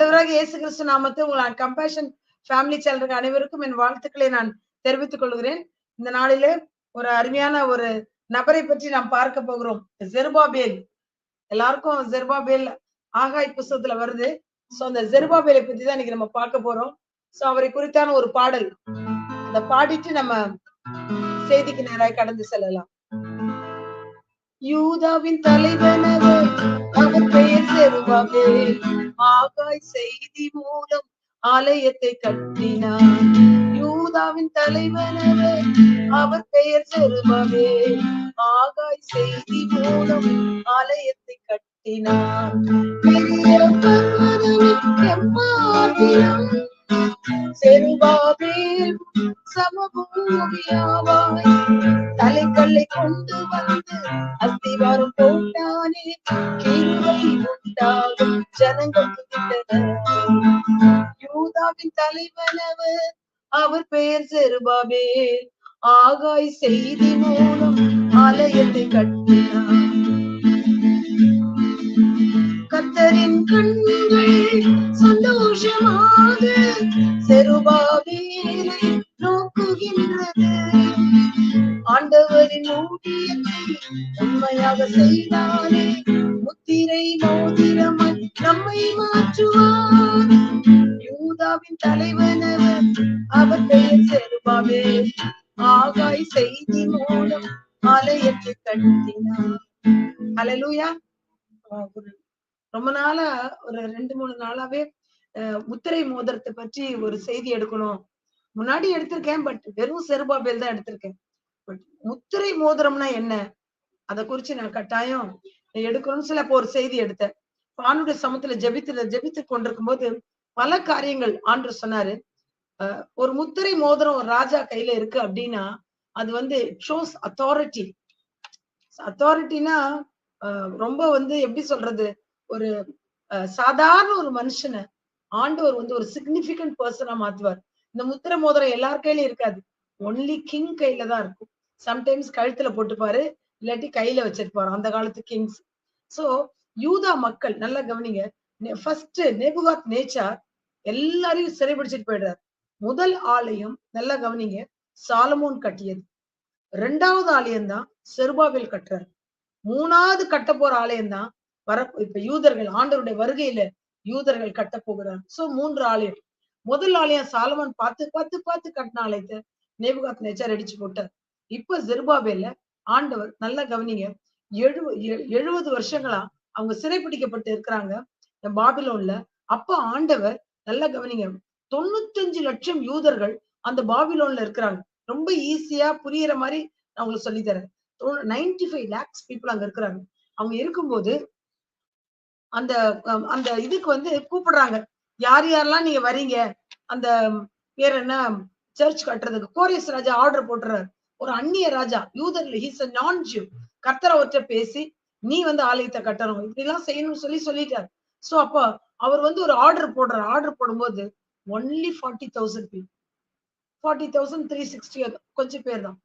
ஆண்டவராக இயேசு கிறிஸ்து நாமத்தை உங்கள் கம்பேஷன் ஃபேமிலி சேனலுக்கு அனைவருக்கும் என் வாழ்த்துக்களை நான் தெரிவித்துக் கொள்கிறேன். இந்த நாளிலே ஒரு அருமையான ஒரு நபரை பற்றி நாம் பார்க்க போகிறோம். ஜெருபாபேல். எல்லாருக்கும் ஜெருபாபேல் ஆகாய் புஸ்தகத்துல வருது. சோ அந்த ஜெருபாபேலை பத்தி தான் இன்னைக்கு நம்ம பார்க்க போறோம். சோ அவரை குறித்தான ஒரு பாடல். அந்த பாடிட்டு நம்ம செய்திக்கு நேராக கடந்து செல்லலாம். யூதாவின் தலைவனவர் அவர் பெயர் செருவாவே. ஆகாய் செய்தி மூலம் ஆலயத்தை கட்டினார். யூதாவின் தலைவனவர் அவர் பெயர் செருவாவே. ஆகாய் செய்தி மூலம் ஆலயத்தை கட்டினார். பெரிய செருபாபேல் சமபூமியாவாய் தலைக்கல்லை கொண்டு வந்து அஸ்திவாரம் போட்டானே கிருவை உண்டாகும் ஜனங்கள் யூதாவின் தலைவனவர் அவர் பெயர் செருபாபேல். ஆகாய் செய்தி மூலம் ஆலயத்தை கட்டினார். கத்தரின் கண்கள் சொந்த செருபாபேலை நோக்குகின்றது ஆண்டவரின் ஊழியத்தை உண்மையாக செய்தாலே முத்திரை மோதிரமாய் நம்மை மாற்றுவார். யூதாவின் தலைவனவர் அவர் பெயர் செருபாவே. ஆகாய் செய்தி மூலம் ஆலயத்தை கட்டினார். அலலூயா ரொம்ப நாளா ஒரு ரெண்டு மூணு நாளாவே முத்திரை மோதிரத்தை பற்றி ஒரு செய்தி எடுக்கணும். முன்னாடி எடுத்திருக்கேன் பட் வெறும் செருபாபேல் தான் எடுத்திருக்கேன். பட் முத்திரை மோதிரம்னா என்ன? அதை குறிச்சு நான் கட்டாயம் எடுக்கணும்னு சில இப்போ ஒரு செய்தி எடுத்தேன். ஆணுடைய சமத்துல ஜபித்துல ஜெபித்து கொண்டிருக்கும் போது பல காரியங்கள் ஆண்டு சொன்னாரு. ஒரு முத்திரை மோதிரம் ஒரு ராஜா கையில இருக்கு அப்படின்னா அது வந்து ஷோஸ் அத்தாரிட்டி அத்தாரிட்டினா ரொம்ப வந்து எப்படி சொல்றது? ஒரு சாதாரண ஒரு மனுஷனை ஆண்டவர் வந்து ஒரு சிக்னிபிகண்ட் பர்சனா மாத்துவார். இந்த முத்திர மோதிரம் எல்லார் கையிலயும் இருக்காது. ஒன்லி கிங் கையில தான் இருக்கும். சம்டைம்ஸ் கழுத்துல போட்டுப்பாரு இல்லாட்டி கையில வச்சிருப்பாரு. அந்த காலத்து கிங்ஸ் சோ யூதா மக்கள் நல்லா கவனிங்க. ஃபர்ஸ்ட் நெபுகாத் நேச்சார் எல்லாரையும் சிறைபிடிச்சிட்டு போயிடுறாரு. முதல் ஆலயம் நல்லா கவனிங்க சாலமோன் கட்டியது. ரெண்டாவது ஆலயம் தான் செருபாவில் கட்டுறாரு. மூணாவது கட்ட போற ஆலயம் தான் வர இப்ப யூதர்கள் ஆண்டவருடைய வருகையில யூதர்கள் கட்ட போகிறார். சோ மூன்று ஆலயம். முதல் ஆலயம் சாலமன் பார்த்து பார்த்து பார்த்து கட்டின ஆலயத்தை நேபுகாத் நேச்சார் அடிச்சு போட்டார். இப்ப ஜெருபாபேல ஆண்டவர் நல்லா கவனிங்க. எழு எழுபது வருஷங்களா அவங்க சிறைப்பிடிக்கப்பட்டு இருக்கிறாங்க. பாபிலோன்ல. அப்ப ஆண்டவர் நல்லா கவனிங்க. தொண்ணூத்தஞ்சு லட்சம் யூதர்கள் அந்த பாபிலோன்ல இருக்கிறாங்க. ரொம்ப ஈஸியா புரியுற மாதிரி நான் உங்களுக்கு சொல்லித்தரேன். நைன்டி ஃபைவ் லேக்ஸ் பீப்புள் அங்க இருக்கிறாங்க. அவங்க இருக்கும்போது அந்த அந்த இதுக்கு வந்து கூப்பிடுறாங்க. யார் யாரெல்லாம் நீங்க வரீங்க அந்த பேர் என்ன? சர்ச் கட்டுறதுக்கு. கோரியஸ் ராஜா ஆர்டர் போட்டுறாரு. ஒரு அந்நிய ராஜா யூதர் ஹீஸ் அ நான் ஜூ கர்த்தரை ஒற்ற பேசி நீ வந்து ஆலயத்தை கட்டணும். இப்படி எல்லாம் செய்யணும்னு சொல்லி சொல்லிட்டாரு. சோ அப்போ அவர் வந்து ஒரு ஆர்டர் போடுறாரு. ஆர்டர் போடும்போது only forty thousand people forty thousand three sixty கொஞ்சம் பேர் தான்.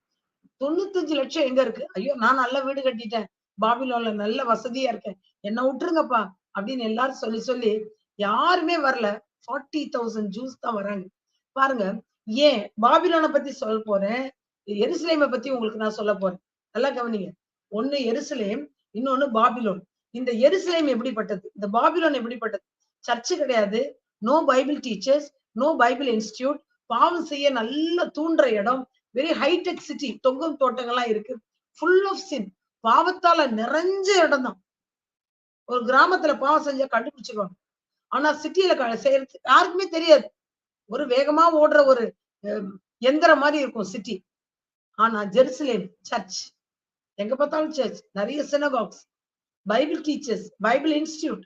தொண்ணூத்தஞ்சு லட்சம் எங்க இருக்கு? ஐயோ நான் நல்ல வீடு கட்டிட்டேன். பாபிலோன்ல நல்ல வசதியா இருக்கேன். என்ன விட்டுருங்கப்பா அப்படின்னு எல்லாரும் சொல்லி சொல்லி யாருமே வரல. ஃபார்ட்டி தௌசண்ட் ஜூஸ் தான் வராங்க. பாருங்க ஏன் பாபிலோனை பத்தி சொல்ல போறேன்? எருசலேமை பத்தி உங்களுக்கு நான் சொல்ல போறேன். நல்லா கவனிங்க. ஒண்ணு எருசலேம் இன்னொன்னு பாபிலோன். இந்த எருசலேம் எப்படிப்பட்டது? இந்த பாபிலோன் எப்படிப்பட்டது? சர்ச்சு கிடையாது. No Bible teachers no Bible institute பாவம் செய்ய நல்ல தூண்டுற இடம். வெரி ஹைடெக் சிட்டி தொங்கும் தோட்டங்கள்லாம் இருக்கு. ஃபுல் ஆஃப் சின் பாவத்தால நிறைஞ்ச இடம் தான் ஒரு கிராமத்துல பாவம் செஞ்சா கண்டுபிடிச்சிருவாங்க ஆனா சிட்டியில செய்யறது யாருக்குமே தெரியாது. ஒரு வேகமா ஓடுற ஒரு எந்திரம் மாதிரி இருக்கும் சிட்டி. ஆனா ஜெருசலேம் சர்ச். எங்க பார்த்தாலும் சர்ச். நிறைய synagogues Bible teachers Bible institute.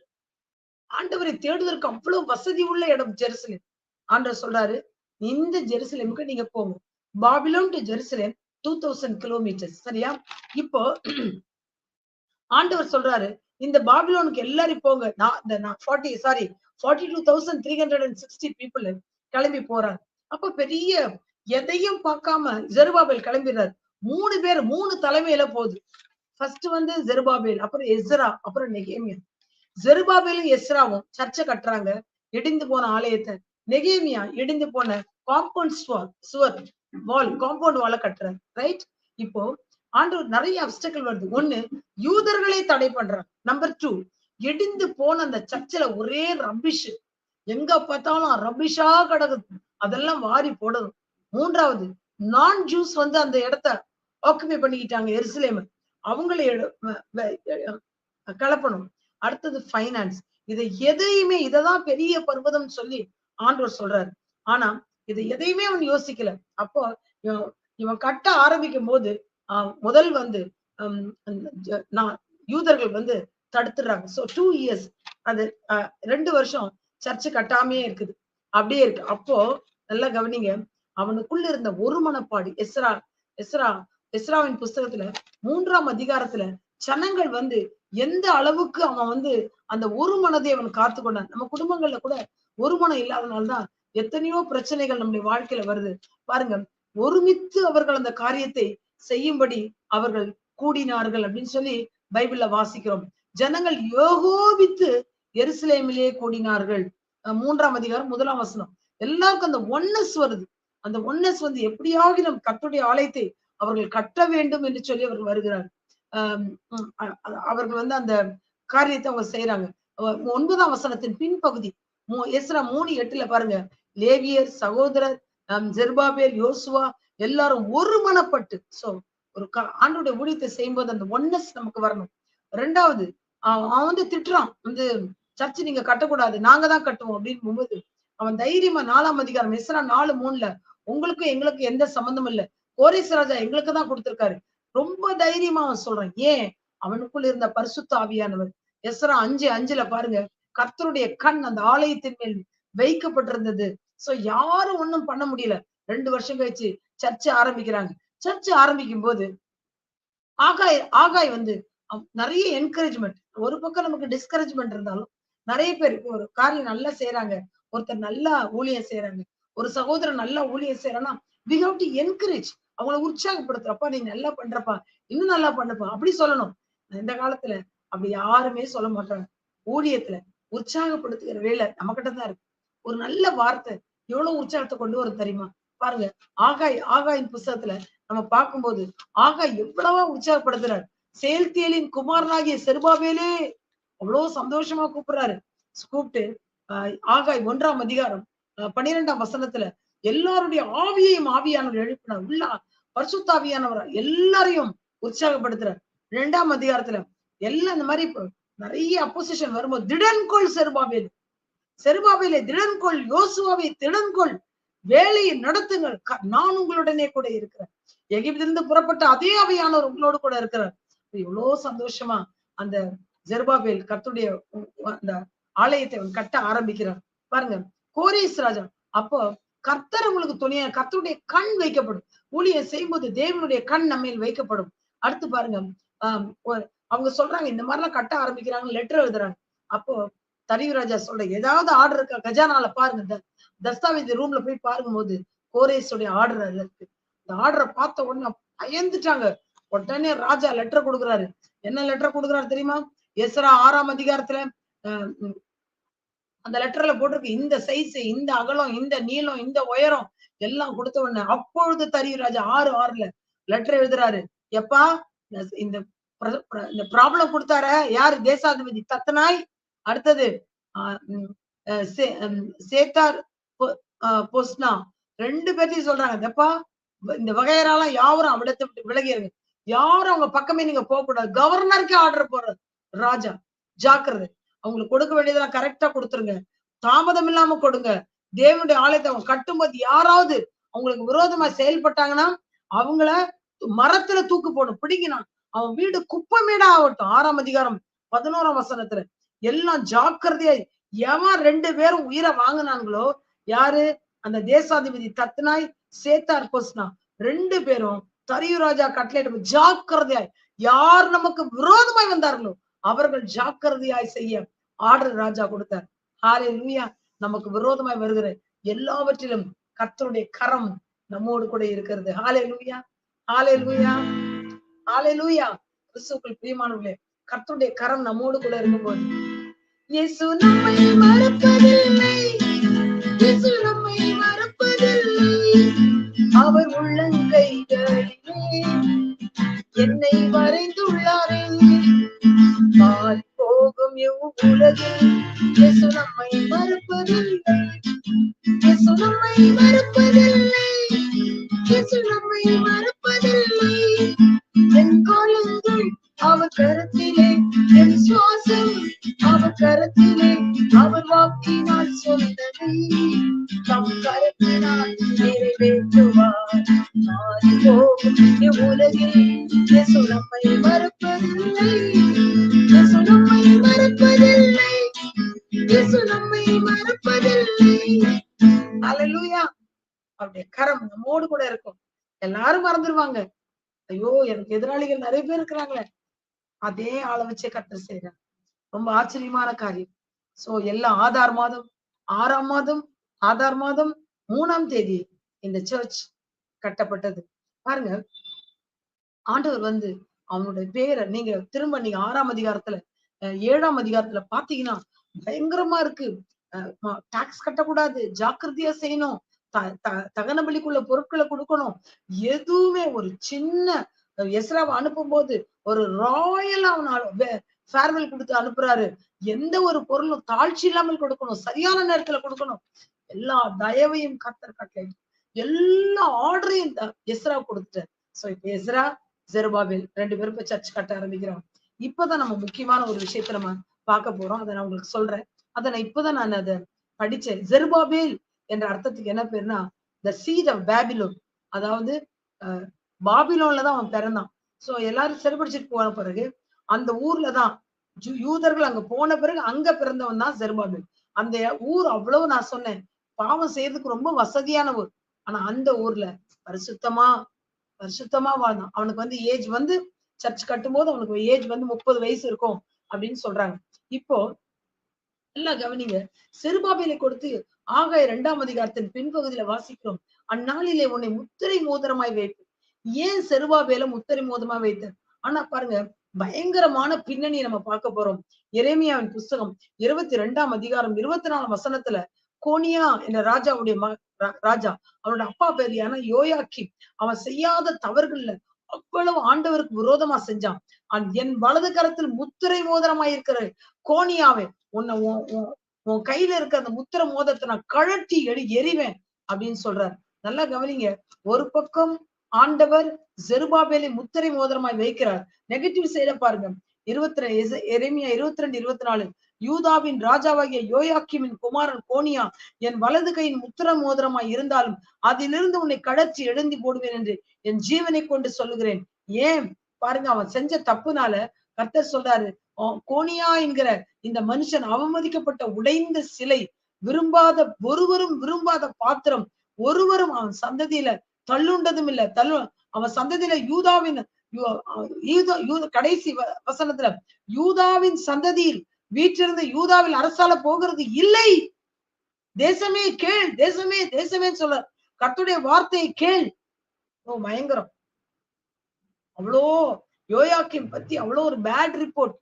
ஆண்டவரை தேடுவதற்கு அவ்வளவு வசதி உள்ள இடம் ஜெருசலேம். ஆண்டவர் சொல்றாரு இந்த ஜெருசலேமுக்கு நீங்க போங்க. Babylon to Jerusalem two thousand kilometres சரியா? இப்போ ஆண்டவர் சொல்றாரு இந்த பாபிலோனுக்கு எல்லாரும் போங்க. நான் இந்த forty sorry forty two thousand three hundred and sixty people கிளம்பி போறாங்க. அப்ப பெரிய எதையும் பார்க்காம ஜெருபாபேல் கிளம்பிடுறாரு. மூணு பேர் மூணு தலைமையில போகுது. ஃபர்ஸ்ட் வந்து ஜெருபாபேல் அப்புறம் எஸ்ரா அப்புறம் நெகேமியா. ஜெருபாபேலும் எஸ்ராவும் சர்ச்சை கட்டுறாங்க. இடிந்து போன ஆலயத்தை நெகேமியா இடிந்து போன காம்பவுண்ட் சுவர் சுவர் வால் காம்பவுண்ட் வால கட்டுறாரு ரைட் இப்போ ஆண்டவர் நிறைய அப்டக்கல் வருது. ஒண்ணு யூதர்களை தடை பண்றாங்க நம்பர் டூ இடிந்து போன அந்த சர்ச்சில் ஒரே ரபிஷ் எங்க பார்த்தாலும் ரபிஷா கிடக்குது. அதெல்லாம் வாரி போடணும். மூன்றாவது நான் ஜூஸ் வந்து அந்த இடத்த ஆக்குபை பண்ணிக்கிட்டாங்க எருசலேம். அவங்களை கலப்பணும். அடுத்தது ஃபைனான்ஸ் இதை எதையுமே இததான் பெரிய பர்வதம் சொல்லி ஆண்டவர் சொல்றாரு. ஆனா இது எதையுமே அவன் யோசிக்கல. அப்போ இவன் இவன் கட்ட ஆரம்பிக்கும் போது ஆஹ், முதல் வந்து நான் யூதர்கள் வந்து தடுத்துடுறாங்க. சோ டூ இயர்ஸ் அது ரெண்டு வருஷம் சர்ச்சு கட்டாமே இருக்குது. அப்படியே இருக்கு. அப்போ நல்லா கவனிங்க. அவனுக்குள்ள இருந்த ஒரு மனப்பாடு எஸ்ரா எஸ்ரா எஸ்ராவின் புஸ்தகத்துல மூன்றாம் அதிகாரத்துல ஜனங்கள் வந்து எந்த அளவுக்கு அவன் வந்து அந்த ஒரு மனதை அவன் காத்து கொண்டான் நம்ம குடும்பங்கள்ல கூட ஒரு மனம் இல்லாதனால்தான் எத்தனையோ பிரச்சனைகள் நம்முடைய வாழ்க்கையில வருது. பாருங்க ஒருமித்து அவர்கள் அந்த காரியத்தை செய்யும்படி அவர்கள் கூடினார்கள் அப்படின்னு சொல்லி பைபிள்ல வாசிக்கிறோம். ஜனங்கள் யோகோபித்து எருசலேமிலேயே கூடினார்கள். மூன்றாம் அதிகாரம் முதலாம் வசனம். எல்லாருக்கும் அந்த ஒன்னஸ் வருது. அந்த ஒன்னஸ் வந்து எப்படியாவது நம் கத்துடைய ஆலயத்தை அவர்கள் கட்ட வேண்டும் என்று சொல்லி அவர்கள் வருகிறார்கள் ஆஹ் அவர்கள் வந்து அந்த காரியத்தை அவங்க செய்யறாங்க ஒன்பதாம் வசனத்தின் பின்பகுதி. மூ- எஸ்ரா மூணு எட்டுல பாருங்க. லேவியர் சகோதரர் ஜெர்பாபேர் யோசுவா எல்லாரும் ஒருமனப்பட்டு சோ ஒரு க- ஆண்டோட ஊழியத்தை செய்யும்போது அந்த ஒன்னஸ் நமக்கு வரணும். ரெண்டாவது அவன் வந்து திட்டுறான் வந்து சர்ச் நீங்க கட்டக்கூடாது நாங்க தான் கட்டுவோம் அப்படின்னு போகும்போது அவன் தைரியமா நாலாம் அதிகாரம் எஸ்ரா நாலு மூணுல உங்களுக்கும் எங்களுக்கும் எந்த சம்பந்தமும் இல்ல. கோரேஸ் ராஜா எங்களுக்கு தான் கொடுத்திருக்காரு. ரொம்ப தைரியமா அவன் சொல்றான். ஏன்? அவனுக்குள்ள இருந்த பரிசுத்த ஆவியானவர். எஸ்ரா அஞ்சு அஞ்சுல பாருங்க கர்த்தருடைய கண் அந்த ஆலயத்தின் மேல் வைக்கப்பட்டிருந்தது. சோ யாரும் ஒண்ணும் பண்ண முடியல. ரெண்டு வருஷம் கழிச்சு சர்ச் ஆரம்பிக்கிறாங்க. சர்ச் ஆரம்பிக்கும் போது ஆகாய் ஆகாய் வந்து நிறைய என்கரேஜ்மெண்ட் ஒரு பக்கம் நமக்கு டிஸ்கரேஜ்மெண்ட் இருந்தாலும் நிறைய பேர் ஒரு காரியம் நல்லா செய்யறாங்க ஒருத்தர் நல்லா ஊழியம் செய்யறாங்க ஒரு சகோதரன் நல்லா ஊழியம் செய்யறான்னா வி ஹவ் டு என்கரேஜ் அவங்கள உற்சாகப்படுத்துறப்பா நீ நல்லா பண்றப்பா இன்னும் நல்லா பண்ணுப்பா அப்படி சொல்லணும். இந்த காலத்துல அப்படி யாருமே சொல்ல மாட்டாங்க. ஊழியத்துல உற்சாகப்படுத்துகிற வேலை நம்ம கிட்ட தான் இருக்கு. ஒரு நல்ல வார்த்தை எவ்வளவு உற்சாகத்தை கொண்டு வரும் தெரியுமா? பாருங்க ஆகாய் ஆகாயின் புஸ்தகத்துல நம்ம பார்க்கும்போது ஆகாய் எவ்வளவா உற்சாகப்படுத்துறாரு. செயல்தியலின் குமாரனாகிய செருபாவேலே அவ்வளவு சந்தோஷமா கூப்பிடுறாரு. கூப்பிட்டு ஆஹ் ஆகாய் ஒன்றாம் அதிகாரம் ஆஹ் பன்னிரெண்டாம் வசனத்துல எல்லாருடைய ஆவியையும் ஆவியானவர் எழுப்பினார். உள்ள பரிசுத்தாவியானவர் எல்லாரையும் உற்சாகப்படுத்துறார். இரண்டாம் அதிகாரத்துல எல்லாம் இந்த மாதிரி நிறைய அப்போசிஷன் வரும்போது திடன்கொள் செருபாவேல் செருபாபேலை திடன்கொள் யோசுவாவை திடன்கொள் வேலையை நடத்துங்கள். க- நான் உங்களுடனே கூட இருக்கிறேன். எகிப்திலிருந்து புறப்பட்ட அதே அவையானவர் உங்களோடு கூட இருக்கிறார். எவ்வளவு சந்தோஷமா அந்த ஜெருபாபேல் கத்துடைய அந்த ஆலயத்தை அவன் கட்ட ஆரம்பிக்கிறார். பாருங்க கோரேஸ் ராஜா அப்போ கர்த்தர் உங்களுக்கு துணையா கர்த்தருடைய கண் வைக்கப்படும். ஊழியம் செய்யும்போது தேவனுடைய கண் நம்ம வைக்கப்படும். அடுத்து பாருங்க ஆஹ் அவங்க சொல்றாங்க இந்த மாதிரிலாம் கட்ட ஆரம்பிக்கிறாங்க லெட்டர் எழுதுறாங்க. அப்போ தரிவு ராஜா சொல்ற ஏதாவது ஆர்டர் இருக்கா? கஜானால பாருங்க. தஸ்தாவேஜ் ரூம்ல போய் பாருங்க போது கோரேஸுடைய ஆர்டர் அதுல இருக்கு. இந்த ஆர்டரை பார்த்த உடனே பயந்துட்டாங்க. உடனே ராஜா லெட்டர் கொடுக்குறாரு. என்ன லெட்டர் கொடுக்குறாரு தெரியுமா? எஸ்ரா ஆறாம் அதிகாரத்துல அந்த லெட்டர்ல போட்டிருக்கு. இந்த சைஸ் இந்த அகலம் இந்த நீளம் இந்த உயரம் எல்லாம் கொடுத்த உடனே அப்பொழுது தரி ராஜா ஆறு ஆறுல லெட்டர் எழுதுறாரு. எப்பா இந்த- இந்த இந்த ப்ராப்ளம் கொடுத்தார. யாரு? தேசாதிபதி தத்தனாய் அடுத்தது ஆஹ் சே- சேத்தார் பொ- பொஸ்னா. ரெண்டு பேர்த்தையும் சொல்றாங்க. தப்பா இந்த வகையறாலாம் யாரும் அவிடத்தை விட்டு விலகிருங்க. யாரும் அவங்க பக்கமே நீங்க போக கூடாது. கவர்னருக்கே ஆர்டர் போடுறது. ராஜா ஜாக்கிரதை. அவங்களுக்கு கொடுக்க வேண்டியதெல்லாம் கரெக்டா கொடுத்துருங்க. தாமதம் இல்லாம கொடுங்க. தேவனுடைய ஆலயத்தை அவங்க கட்டும்போது யாராவது அவங்களுக்கு விரோதமா செயல்பட்டாங்கன்னா அவங்கள மரத்துல தூக்கு போடணும் பிடிக்கணும். அவன் வீடு குப்பமேடா ஆகட்டும் ஆறாம் அதிகாரம் பதினோராம் வசனத்துல எல்லாம் ஜாக்கிரதையா எவன் ரெண்டு பேரும் உயிரை வாங்கினாங்களோ யாரு? அந்த தேசாதிபதி தத்னாய் சேத்தார் கோஸ்னா ரெண்டு பேரும் தரியு ராஜா கட்லேட் ஜாக்கிரதையாய் யார் நமக்கு விரோதமாய் வந்தார்களோ அவர்கள் ஜாக்கிரதையாய் செய்ய ஆர்டர் ராஜா கொடுத்தார். ஹாலே லூயா நமக்கு விரோதமாய் வருகிற எல்லாவற்றிலும் கர்த்தருடைய கரம் நம்மோடு கூட இருக்கிறது. ஹாலே லூயா ஹாலே லூயா ஹாலே லூயா கிறிஸ்துக்குள் பிரியமானவர்களே கர்த்தருடைய கரம் நம்மோடு கூட இருக்கும்போது. இயேசு நம்மை மறப்பதில்லை. இயேசு நம்மை மறப்பதில்லை. அவர் உள்ளங்கைகளிலே என்னை வரைந்துள்ளாரே. பால் போகும் இவ்வுலகில் இயேசு நம்மை மறப்பதில்லை. இயேசு நம்மை மறப்பதில்லை. இயேசு நம்மை மறப்பதில்லை. என் காலங்கள் அவர் கரத்திலே என் சுவாசம் அவர் கரத்திலே அவர் வாக்கினால் சொன்னதை தம் கரத்தினால் நிறைவேற்றுவார் மாறி போகும் இவ்வுலகில் இயேசு மறுப்பதில்லை. மறப்பதில்லை. இயேசு நம்மை மறப்பதில்லை. இயேசு அவருடைய கரம் நம்மோடு கூட இருக்கும். எல்லாரும் மறந்துடுவாங்க ஐயோ எனக்கு எதிராளிகள் நிறைய பேர் இருக்கிறாங்களே. அதே ஆளை வச்சே கத்தர் செய்யறாங்க ரொம்ப ஆச்சரியமான காரியம். சோ எல்லாம் ஆதார் மாதம் ஆறாம் மாதம் ஆதார் மாதம் மூணாம் தேதி இந்த சர்ச் கட்டப்பட்டது. பாருங்க ஆண்டவர் வந்து அவனுடைய பேரை நீங்க திரும்ப நீங்க ஆறாம் அதிகாரத்துல ஏழாம் அதிகாரத்துல பாத்தீங்கன்னா பயங்கரமா இருக்கு. டாக்ஸ் கட்டக்கூடாது ஜாக்கிரதையா செய்யணும் த- த- தகன பலிக்குள்ள பொருட்களை கொடுக்கணும். எதுவுமே ஒரு சின்ன எஸ்ராவை அனுப்பும் போது ஒரு ராயலா அவன் ஃபேர்வெல் கொடுத்து அனுப்புறாரு. எந்த ஒரு பொருளும் தாழ்ச்சி இல்லாமல் கொடுக்கணும். சரியான நேரத்துல கொடுக்கணும். எல்லா தயவையும் கத்தர் கட்டளை. எல்லா ஆர்டரையும் எஸ்ரா கொடுத்துட்டார் சோ இப்ப எஸ்ரா ஜெருபாபேல் ரெண்டு பேரும் இப்ப சர்ச் கட்ட ஆரம்பிக்கிறோம் இப்பதான் நம்ம முக்கியமான ஒரு விஷயத்த நம்ம பார்க்க போறோம். அதை நான் உங்களுக்கு சொல்றேன். அதை நான் இப்பதான் நான் அதை படிச்சேன். ஜெருபாபேல் என்ற அர்த்தத்துக்கு என்ன பேருனா த சீட் ஆஃப் பேபிலோன் அதாவது பாபிலோன்ல தான் அவன் பிறந்தான். சோ எல்லாரும் சிறைபிடிச்சிட்டு போன பிறகு அந்த ஊர்ல தான் யூதர்கள் அங்க போன பிறகு அங்க பிறந்தவன் தான் செருபாபில். அந்த ஊர் அவ்வளவு நான் சொன்னேன். பாவம் செய்யறதுக்கு ரொம்ப வசதியான ஊர். ஆனா அந்த ஊர்ல பரிசுத்தமா பரிசுத்தமா வாழ்ந்தான். அவனுக்கு வந்து ஏஜ் வந்து சர்ச் கட்டும்போது அவனுக்கு ஏஜ் வந்து முப்பது வயசு இருக்கும் அப்படின்னு சொல்றாங்க. இப்போ நல்லா கவனிங்க. செருபாபேலை கொடுத்து ஆகாய இரண்டாம் அதிகாரத்தின் பின்பகுதியில வாசிக்கிறோம். அந்நாளிலே உன்னை முத்திரை மோதிரமாய் வைப்பு ஏன் செருபாபேல முத்திரை மோதமா வைத்தார் ஆனா பாருங்க பயங்கரமான பின்னணியை நம்ம பார்க்க போறோம். எரேமியாவின் புஸ்தகம் இருபத்தி ரெண்டாம் அதிகாரம் இருபத்தி நாலாம் வசனத்துல கோனியா என்ற ராஜாவுடைய ம ரா- ராஜா அவனோட அப்பா பேர் ஏன்னா யோயாக்கி. அவன் செய்யாத தவறுகள்ல அவ்வளவு ஆண்டவருக்கு விரோதமா செஞ்சான். அன்- என் வலது கரத்தில் முத்திரை மோதிரமாய் இருக்கிற கோனியாவே உன்னை உன் உன் கையில இருக்க அந்த முத்திர மோதத்தை நான் கழட்டி எடு எறிவேன் அப்படின்னு சொல்றாரு. நல்லா கவனிங்க ஒரு பக்கம் ஆண்டவர் ஜெருபாபேலை முத்திரை மோதிரமாய் வைக்கிறார். நெகட்டிவ் சைட பாருங்க. இருபத்தி ரெண்டு எரேமியா இருபத்தி ரெண்டு இருபத்தி நாலு. யூதாவின் ராஜாவாகிய யோயாக்கிமின் குமாரன் கோனியா என் வலது கையின் முத்திர மோதிரமாய் இருந்தாலும் அதிலிருந்து உன்னை கடற்றி எழுந்தி போடுவேன் என்று என் ஜீவனை கொண்டு சொல்லுகிறேன். ஏன்? பாருங்க அவன் செஞ்ச தப்புனால கர்த்தர் சொல்றாரு "ஓ, கோனியா என்கிற இந்த மனுஷன் அவமதிக்கப்பட்ட உடைந்த சிலை விரும்பாத ஒருவரும் விரும்பாத பாத்திரம் ஒருவரும் அவன் சந்ததியில தள்ளுண்டதும் இல்ல. தள்ளு அவன் சந்ததியில யூதாவின் கடைசி வசனத்துல யூதாவின் சந்ததியில் வீற்றிருந்த யூதாவில் அரசால போகிறது இல்லை. தேசமே கேள் தேசமே தேசமே சொல்ல கத்துடைய வார்த்தையை கேள். ஓ பயங்கரம். அவ்வளோ யோயாக்கியம் பத்தி அவ்வளோ ஒரு பேட் ரிப்போர்ட்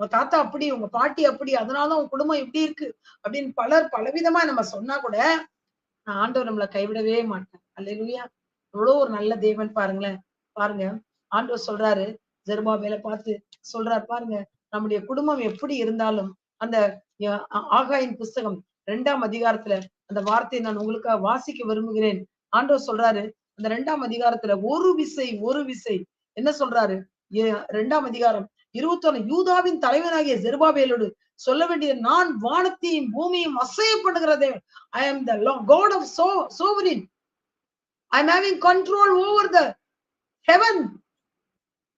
உங்க தாத்தா அப்படி உங்க பாட்டி அப்படி அதனால உங்க குடும்பம் இப்படி இருக்கு அப்படின்னு பலர் பலவிதமா நம்ம சொன்னா கூட நான் ஆண்டவர் நம்மளை கைவிடவே மாட்டேன். அல்லையா எவ்வளவு ஒரு நல்ல தேவன் பாருங்களேன் பாருங்க ஆண்டவர் சொல்றாரு ஜெருபாபேல பார்த்து சொல்றாரு பாருங்க நம்முடைய குடும்பம் எப்படி இருந்தாலும் அந்த ஆகாயின் புஸ்தகம் ரெண்டாம் அதிகாரத்துல அந்த வார்த்தையை நான் உங்களுக்காக வாசிக்க விரும்புகிறேன். ஆண்டவர் சொல்றாரு அந்த ரெண்டாம் அதிகாரத்துல ஒரு விசை ஒரு விசை. என்ன சொல்றாரு? ஏ- ரெண்டாம் அதிகாரம் இருபத்தொன்னு யூதாவின் தலைவனாகிய ஜெருபாபேலோடு சொல்ல வேண்டிய நான் வானத்தையும் பூமியும் அசையப்படுகிற தேவன். I am the God of so sovereign I'm having control over the heaven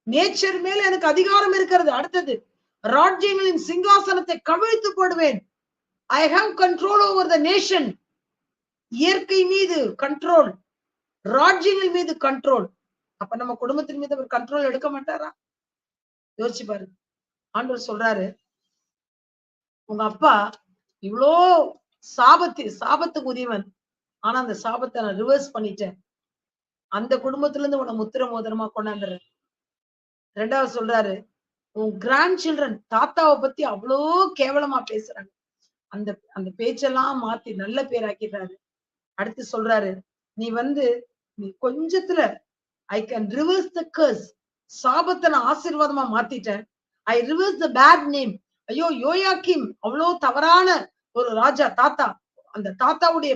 nature மேல எனக்கு அதிகாரம் இருக்கிறது. அடுத்தது ராஜ்யங்களின் சிங்காசனத்தை கவிழ்த்து போடுவேன். I have control over the nation இயற்கை மீது கண்ட்ரோல் ராஜ்யங்கள் மீது கண்ட்ரோல் அப்ப நம்ம குடும்பத்தின் மீது அவர் கண்ட்ரோல் எடுக்க மாட்டாரா? யோசிச்சு பாரு ஆண்டவர் சொல்றாரு உங்க அப்பா இவ்வளோ சாபத்து சாபத்துக்கு உரியவன். ஆனா அந்த சாபத்தை நான் ரிவர்ஸ் பண்ணிட்டேன். அந்த குடும்பத்துல இருந்து உன முத்திர மோதிரமா கொண்டாந்துறேன் ரெண்டாவது சொல்றாரு உன் கிராண்ட் சில்ட்ரன் தாத்தாவை பத்தி அவ்வளோ கேவலமா பேசுறாங்க. அந்த அந்த பேச்செல்லாம் மாத்தி நல்ல பேராக்கிடுறாரு. அடுத்து சொல்றாரு நீ வந்து நீ கொஞ்சத்துல ஐ கேன் ரிவர்ஸ் த கர்ஸ் சாபத்தை நான் ஆசீர்வாதமா மாத்திட்டேன். I reverse the bad name ஐயோ யோயா கிம் அவ்வளோ தவறான ஒரு ராஜா தாத்தா. அந்த தாத்தாவுடைய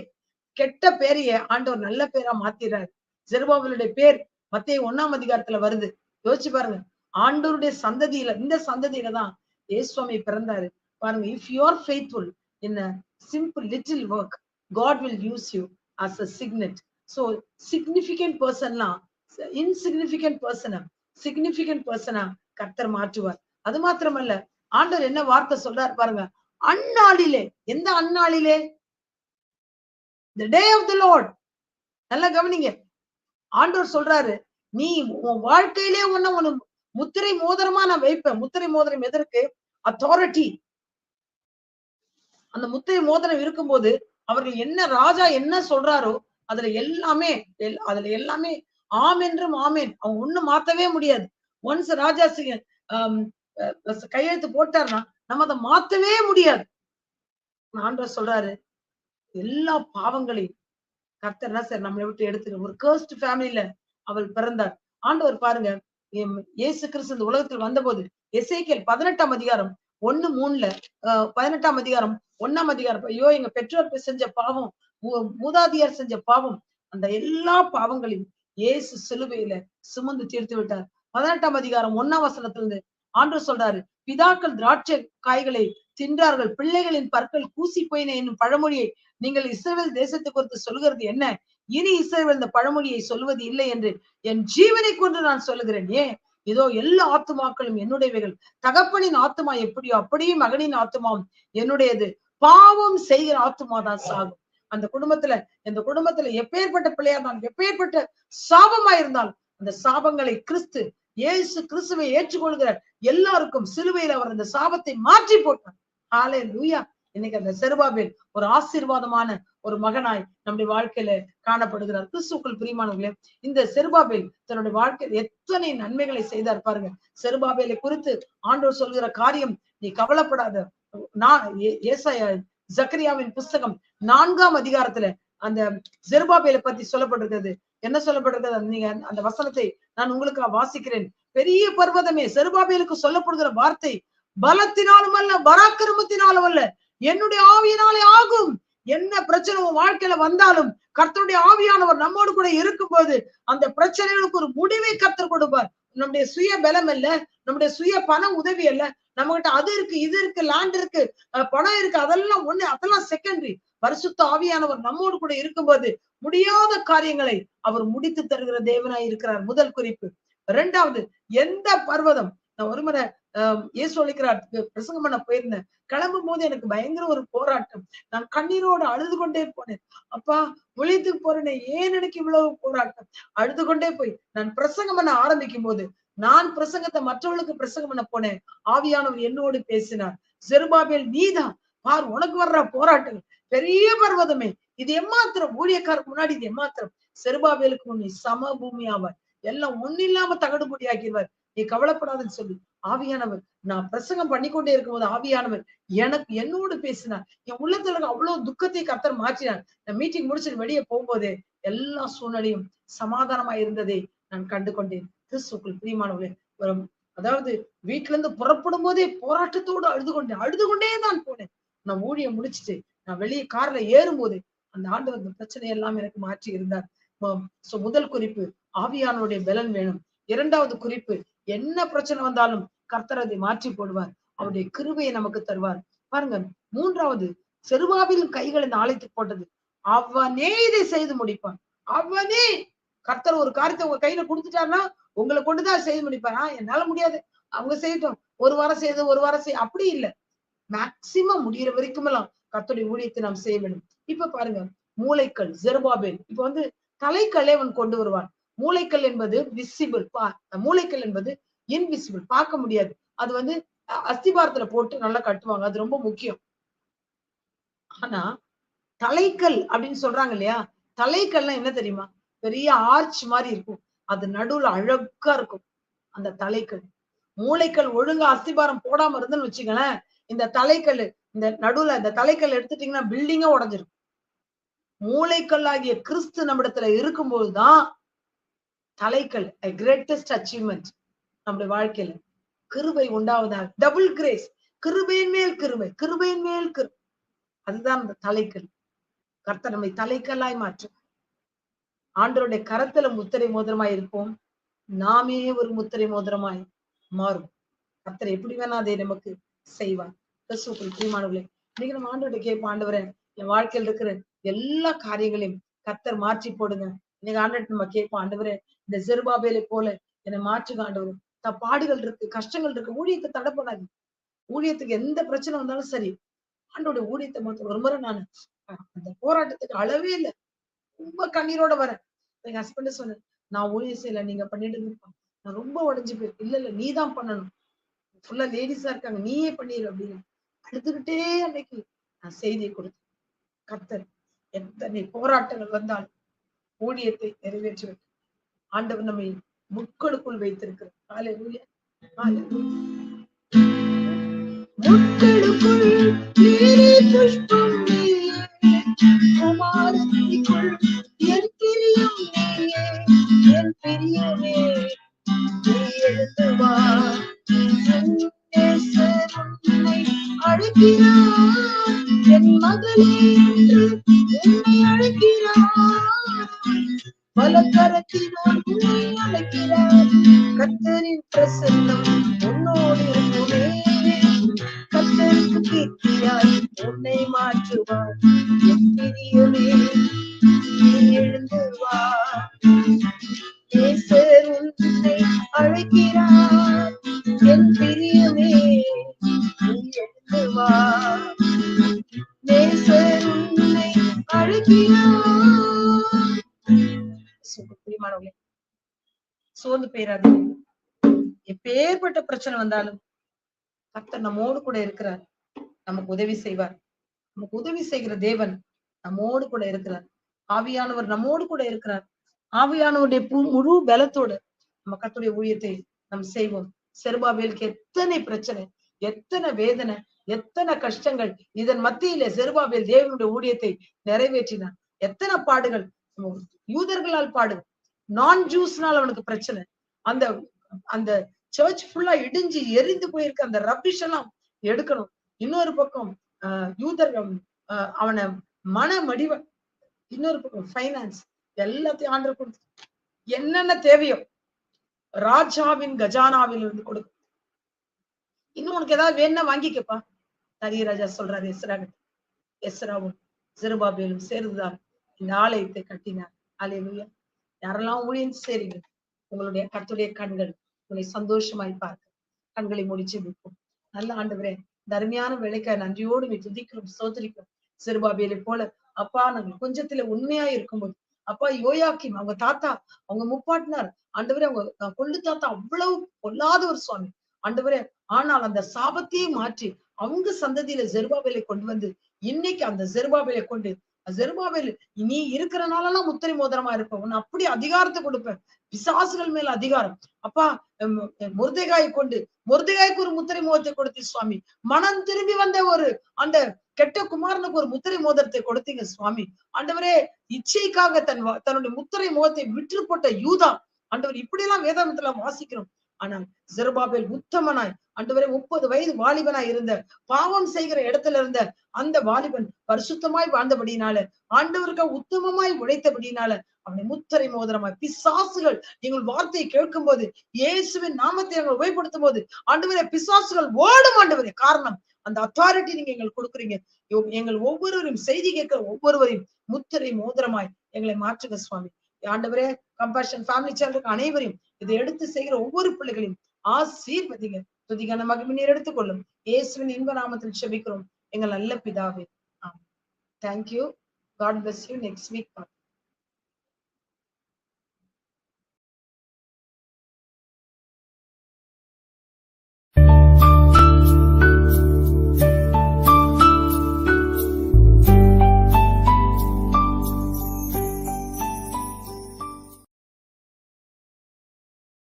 கெட்ட பேரைய ஆண்டவர் நல்ல பேரா மாத்திடுறாரு ஜெருபாபலுடைய பேர் மத்திய ஒன்னாம் அதிகாரத்துல வருது. யோசிச்சு பாருங்க. ஆண்டவருடைய சந்ததியில இந்த சந்ததியில தான் ஏசுவாமி பிறந்தாரு. பாருங்க if you are faithful in a simple little work God will use you as a signet so significant பர்சன்லாம் insignificant பர்சனை சிக்னிஃபிகண்ட் பர்சனா கர்த்தர் மாற்றுவார். அது மாத்திரமல்ல ஆண்டவர் என்ன வார்த்தை சொல்றாரு பாருங்க அந்நாளிலே எந்த அந்நாளிலே? த டே ஆஃப் த லோட் நல்லா கவனிங்க. ஆண்டவர் சொல்றாரு நீ உன் வாழ்க்கையிலே ஒண்ணு ஒண்ணு முத்திரை மோதிரமா நான் வைப்பேன். முத்திரை மோதிரம் எதற்கு? அத்தாரிட்டி அந்த முத்திரை மோதிரம் இருக்கும்போது அவர்கள் என்ன ராஜா என்ன சொல்றாரோ அதுல எல்லாமே எல்- அதுல எல்லாமே ஆம் என்றும் ஆமேன். அவங்க ஒண்ணு மாத்தவே முடியாது. ஒன்ஸ் ராஜா சி- கையெழுத்து போட்டாருன்னா நம்ம அதை மாத்தவே முடியாது. ஆண்டவர் சொல்றாரு எல்லா பாவங்களையும் கர்த்தர் சார் நம்மளை விட்டு எடுத்துக்கணும் ஒரு கர்ஸ்ட் ஃபேமிலியில அவள் பிறந்தார் ஆண்டவர் பாருங்க இயேசு கிறிஸ்து இந்த உலகத்தில் வந்தபோது எசேக்கியல் பதினெட்டாம் அதிகாரம் ஒண்ணு மூணுல பதினெட்டாம் அதிகாரம் ஒண்ணாம் அதிகாரம் ஐயோ எங்க பெற்றோர் செஞ்ச பாவம் மூ- செஞ்ச பாவம் அந்த எல்லா பாவங்களையும் இயேசு சிலுவையில சுமந்து தீர்த்து விட்டார். பதினெட்டாம் அதிகாரம் ஒண்ணாம் வசனத்திலிருந்து ஆண்டவர் சொல்றாரு பிதாக்கள் திராட்சை காய்களை தின்றார்கள். பிள்ளைகளின் பற்கள் கூசி போயின என்னும் பழமொழியை நீங்கள் இஸ்ரேல் தேசத்தை குறித்து சொல்கிறது என்ன? இனி இஸ்ரேல் இந்த பழமொழியை சொல்வது இல்லை என்று என் ஜீவனை கொண்டு நான் சொல்லுகிறேன். ஏன்? இதோ எல்லா ஆத்துமாக்களும் என்னுடையவைகள். தகப்பனின் ஆத்துமா எப்படியோ அப்படியே மகனின் ஆத்துமாவும் என்னுடையது. பாவம் செய்கிற ஆத்துமா தான் சாகும். அந்த குடும்பத்துல இந்த குடும்பத்துல எப்பேற்பட்ட பிள்ளையா இருந்தாலும் எப்பேற்பட்ட சாபமா இருந்தாலும் அந்த சாபங்களை கிறிஸ்து இயேசு கிறிஸ்துவை ஏற்றுக்கொள்கிற எல்லாருக்கும் சிலுவையில் அவர் அந்த சாபத்தை மாற்றி போட்டார். ஆலே லூயா இன்னைக்கு அந்த செருபாபேல் ஒரு ஆசீர்வாதமான ஒரு மகனாய் நம்முடைய வாழ்க்கையில காணப்படுகிறார். கிறிஸ்துக்குள் பிரியமானவர்களே இந்த செருபாபேல் தன்னுடைய வாழ்க்கையில் எத்தனை நன்மைகளை செய்தார் பாருங்க. செருபாபேலை குறித்து ஆண்டோர் சொல்கிற காரியம் நீ கவலைப்படாத. நான் ஏசாய ஜக்கரியாவின் புஸ்தகம் நான்காம் அதிகாரத்துல அந்த செருபாபேலை பத்தி சொல்லப்பட்டிருக்கிறது. என்ன சொல்லப்பட்டிருக்கிறது நீங்க அந்த வசனத்தை நான் உங்களுக்கு வாசிக்கிறேன். பெரிய பர்வதமே செருபாபியலுக்கு சொல்லப்படுகிற வார்த்தை பலத்தினாலும் அல்ல பராக்கிரமத்தினாலும் அல்ல என்னுடைய ஆவியினாலே ஆகும். என்ன பிரச்சனை உன் வாழ்க்கையில வந்தாலும் கர்த்தருடைய ஆவியானவர் நம்மோடு கூட இருக்கும்போது அந்த பிரச்சனைகளுக்கு ஒரு முடிவை கர்த்தர் கொடுப்பார். நம்முடைய சுய பலம் இல்ல நம்முடைய சுய பண உதவி அல்ல நம்ம கிட்ட அது இருக்கு இது இருக்கு லேண்ட் இருக்கு பணம் இருக்கு அதெல்லாம் ஒண்ணு அதெல்லாம் செகண்டரி பரிசுத்த ஆவியானவர் நம்மோடு கூட இருக்கும்போது முடியாத காரியங்களை அவர் முடித்து தருகிற தேவனாய் இருக்கிறார். முதல் குறிப்பு. இரண்டாவது எந்த பர்வதம்? நான் ஒரு முறை ஆஹ் இயேசு அளிக்கிறார். பிரசங்கம் பண்ண போயிருந்தேன். கிளம்பும் போது எனக்கு பயங்கர ஒரு போராட்டம். நான் கண்ணீரோடு அழுது கொண்டே போனேன். அப்பா முழித்து போறேனே ஏன் எனக்கு இவ்வளவு போராட்டம்? அழுது கொண்டே போய் நான் பிரசங்கம் பண்ண ஆரம்பிக்கும் போது நான் பிரசங்கத்தை மற்றவர்களுக்கு பிரசங்கம் பண்ண போனேன். ஆவியானவர் என்னோடு பேசினார். செருபாபேல் நீதான் பார் உனக்கு வர்ற போராட்டங்கள். பெரிய பர்வதமே. இது எம்மாத்திரம்? ஊழியக்காரருக்கு முன்னாடி இது எம்மாத்திரம்? செருபாபேலுக்கு முன்னே சம பூமி ஆவார் எல்லாம் ஒண்ணு இல்லாம தகடுபடி ஆக்கிடுவார் நீ கவலைப்படாதுன்னு சொல்லி. ஆவியானவர் நான் பிரசங்கம் பண்ணிக்கொண்டே இருக்கும்போது ஆவியானவர் எனக்கு என்னோடு பேசினார். என் உள்ளத்துல இருக்க அவ்வளவு துக்கத்தை கத்தர் மாற்றினார். நான் மீட்டிங் முடிச்சுட்டு வெளியே போகும்போதே எல்லா சூழ்நிலையும் சமாதானமா இருந்ததை நான் கண்டு கொண்டேன் கிறிஸ்துக்குள் பிரியமானவர்களே ஒரு அதாவது வீட்டுல இருந்து புறப்படும் போதே போராட்டத்தோடு அழுது கொண்டேன் அழுது கொண்டே தான் போனேன். நான் ஊழிய முடிச்சிட்டு நான் வெளியே கார்ல ஏறும்போது அந்த ஆண்டவர் இந்த பிரச்சனை எல்லாம் எனக்கு மாற்றி இருந்தார். முதல் குறிப்பு ஆவியானவருடைய பலன் வேணும். இரண்டாவது குறிப்பு என்ன பிரச்சனை வந்தாலும் கர்த்தர் அதை மாற்றி போடுவார். அவருடைய கிருபையை நமக்கு தருவார். பாருங்க மூன்றாவது செருவாவிலும் கைகள் இந்த ஆலயத்துக்கு போட்டது. அவனே இதை செய்து முடிப்பான். அவனே கர்த்தர் ஒரு காரியத்தை உங்க கையில கொடுத்துட்டாருன்னா உங்களை கொண்டுதான் செய்து முடிப்பார். என்னால முடியாது. அவங்க செய்யட்டும். ஒரு வாரம் செய்து ஒரு வாரம் செய் அப்படி இல்லை. மேக்சிமம் முடிகிற வரைக்கும் எல்லாம் கத்துடைய ஊழியத்தை நாம் செய்ய வேண்டும். இப்ப பாருங்க மூளைக்கல் ஜெருபாபேல். இப்ப வந்து தலைக்கல்லை அவன் கொண்டு வருவான். மூளைக்கல் என்பது விசிபிள் மூளைக்கல் என்பது இன்விசிபிள் பார்க்க முடியாது. அது வந்து அஸ்திபாரத்துல போட்டு நல்லா கட்டுவாங்க. அது ரொம்ப முக்கியம். ஆனா தலைக்கல் அப்படின்னு சொல்றாங்க இல்லையா? தலைக்கல்லாம் என்ன தெரியுமா? பெரிய ஆர்ச் மாதிரி இருக்கும். அது நடுவுல அழகா இருக்கும் அந்த தலைக்கல். மூளைக்கல் ஒழுங்கா அஸ்திபாரம் போடாம இருந்துன்னு வச்சுங்களேன் இந்த தலைக்கல் இந்த நடுவுல இந்த தலைக்கல் எடுத்துட்டீங்கன்னா பில்டிங்கா உடஞ்சிருக்கும். மூளைக்கல்லாகிய கிறிஸ்து நம்மிடத்துல இருக்கும்போதுதான் தலைக்கல் கிரேட்டஸ்ட் அச்சீவ்மெண்ட் நம்முடைய வாழ்க்கையில. கிருபை உண்டாவதாக டபுள் கிரேஸ் கிருபையின் மேல் கிருபை கிருபையின் மேல் கிரு அதுதான் அந்த தலைக்கல். கர்த்தர் நம்மை தலைக்கல்லாய் மாற்றும். ஆண்டருடைய கரத்துல முத்திரை மோதிரமாய் இருப்போம். நாமே ஒரு முத்திரை மோதிரமாய் மாறும் கர்த்தர் எப்படி வேணா அதை நமக்கு செய்வார். கிறிஸ்துவுக்குள் பிரியமானவர்களே இன்னைக்கு நம்ம ஆண்டவர்கிட்ட கேட்போம் ஆண்டவரே என் வாழ்க்கையில் இருக்கிற எல்லா காரியங்களையும் கத்தர் மாற்றி போடுங்க. இன்னைக்கு ஆண்டவர்கிட்ட நம்ம கேட்போம் ஆண்டவரே இந்த ஜெருபாபேலை போல என்னை மாற்றுங்க ஆண்டவரே. த பாடுகள் இருக்கு கஷ்டங்கள் இருக்கு ஊழியத்தை தடப்படாது ஊழியத்துக்கு எந்த பிரச்சனை வந்தாலும் சரி ஆண்டோட ஊழியத்தை மாத்த ஒரு முறை நான் அந்த போராட்டத்துக்கு அளவே இல்லை. ரொம்ப கண்ணீரோட வரேன். எங்க ஹஸ்பண்ட் சொன்னேன் நான் ஊழியம் செய்யல நீங்க பண்ணிடுங்கப்பா நான் ரொம்ப உடைஞ்சு போயிருக்கேன் இல்ல இல்ல நீ தான் பண்ணணும் ஃபுல்லா லேடிஸா இருக்காங்க நீயே பண்ணிடு அப்படின்னு. அழுதுகிட்டே அன்னைக்கு நான் செய்தியை கொடுத்தேன். கர்த்தர் எத்தனை போராட்டங்கள் வந்தாலும் ஊழியத்தை நிறைவேற்றி வைக்க ஆண்டவர் நம்மை முட்களுக்குள் வைத்திருக்கிறார். காலை ஊழிய முட்களுக்குள் புஷ்பம் நீயே என் பிரியம் நீயே என் பிரியமே நீ எழுந்து அழைக்கிறார் என் மகளே என்று உன்னை அழைக்கிறார் பலகரத்தினால் உன்னை அழைக்கிறார் கத்தரின் பிரசன்னம் உன்னோடு இருக்குமே கத்தருக்கு கீர்த்தியாய் உன்னை மாற்றுவார் என் பிரியமே சோர்ந்து போயிடாதீங்க எப்பேற்பட்ட பிரச்சனை வந்தாலும் கர்த்தர் நம்மோடு கூட இருக்கிறார். நமக்கு உதவி செய்வார். நமக்கு உதவி செய்கிற தேவன் நம்மோடு கூட இருக்கிறார். ஆவியானவர் நம்மோடு கூட இருக்கிறார். ஆவியானவருடைய முழு பலத்தோடு நம்ம கத்துடைய ஊழியத்தை நாம் செய்வோம். செருபாபேலுக்கு எத்தனை பிரச்சனை எத்தனை வேதனை எத்தனை கஷ்டங்கள் இதன் மத்தியிலே செருபாபேல் தேவனுடைய ஊழியத்தை நிறைவேற்றினான் எத்தனை பாடுகள் யூதர்களால் பாடுகள் நான் ஜூஸ்னால அவனுக்கு பிரச்சனை. அந்த அந்த சர்ச் ஃபுல்லா இடிஞ்சு எரிந்து போயிருக்க அந்த ரப்பிஷ் எல்லாம் எடுக்கணும். இன்னொரு பக்கம் ஆஹ் யூதர் ஆஹ் அவனை மன மடிவ இன்னொரு பக்கம் ஃபைனான்ஸ் எல்லாத்தையும் ஆண்டு கொடுத்து என்னென்ன தேவையோ ராஜாவின் கஜானாவில் இருந்து கொடுக்கும் இன்னும் உனக்கு ஏதாவது வேணும்னா வாங்கிக்கப்பா. நரிய ராஜா சொல்றாரு எஸ்ரா எஸ்ராவும் சிறுபாபேலும் சேர்ந்துதான் இந்த ஆலயத்தை கட்டினார். ஆலயலுயா யாரெல்லாம் ஊழியம் செய்றீங்க? உங்களுடைய கத்துடைய கண்கள் உங்களை சந்தோஷமாய் பார்க்க கண்களை முடிச்சு விற்போம் நல்ல ஆண்டவரே தர்மையான அருமையான வேலைக்காய் நன்றியோடு நீ துதிக்கிறோம் சோதரிக்கிறோம் சிறுபாபியலை போல அப்பா நாங்கள் கொஞ்சத்துல உண்மையா இருக்கும்போது அப்பா யோயாக்கிம் அவங்க தாத்தா அவங்க முப்பாட்டினார் ஆண்டவரே அவங்க கொள்ளு தாத்தா அவ்வளவு கொல்லாத ஒரு சுவாமி. ஆண்டவரே ஆனால் அந்த சாபத்தையே மாற்றி அவங்க சந்ததியில ஜெருபாபிலை கொண்டு வந்து இன்னைக்கு அந்த ஜெருபாபிலை கொண்டு ஜெருபாபேல் நீ இருக்கிறனாலலாம் முத்திரை மோதிரமா இருப்ப உன் அப்படி அதிகாரத்தை கொடுப்பேன். பிசாசுகள் மேல அதிகாரம். அப்பா முருதைகாய் கொண்டு முருதைகாய்க்கு ஒரு முத்திரை மோதத்தை கொடுத்தி சுவாமி. மனம் திரும்பி வந்த ஒரு அந்த கெட்ட குமாரனுக்கு ஒரு முத்திரை மோதிரத்தை கொடுத்தீங்க சுவாமி. ஆண்டவரே இச்சைக்காக தன் தன்னுடைய முத்திரை மோகத்தை விற்று போட்ட யூதா. ஆண்டவர் இப்படி எல்லாம் வேதாந்தத்துல வாசிக்கிறோம். ஆனால் ஜெருபாபேல் உத்தமனாய் ஆண்டவரே முப்பது வயது வாலிபனாய் இருந்த பாவம் செய்கிற இடத்துல இருந்த அந்த வாலிபன் பரிசுத்தமாய் வாழ்ந்தபடினால ஆண்டவருக்கு உத்தமமாய் உழைத்தபடினால அவனை முத்தரை மோதிரமாய் பிசாசுகள் எங்கள் வார்த்தையை கேட்கும் போது இயேசுவின் நாமத்தை நாங்கள் உபயோகப்படுத்தும் போது ஆண்டவரே பிசாசுகள் ஓடும் ஆண்டவரே. காரணம் அந்த அத்தாரிட்டி நீங்க எங்களுக்கு கொடுக்குறீங்க. எங்கள் ஒவ்வொருவரையும் செய்தி கேட்கிற ஒவ்வொருவரையும் முத்திரை மோதிரமாய் எங்களை மாற்றுங்க சுவாமி. ஆண்டவரே கம்பேஷன் ஃபேமிலி சேனலுக்கு அனைவரையும் இதை எடுத்து செய்கிற ஒவ்வொரு பிள்ளைகளையும் ஆசீர்வதிங்க. துதிகான மகிமினீர் எடுத்துக்கொள்ளும் இயேசுவின் இன்ப நாமத்தில் செபிக்கிறோம். எங்கள் நல்ல பிதாவே. Thank you God bless you next week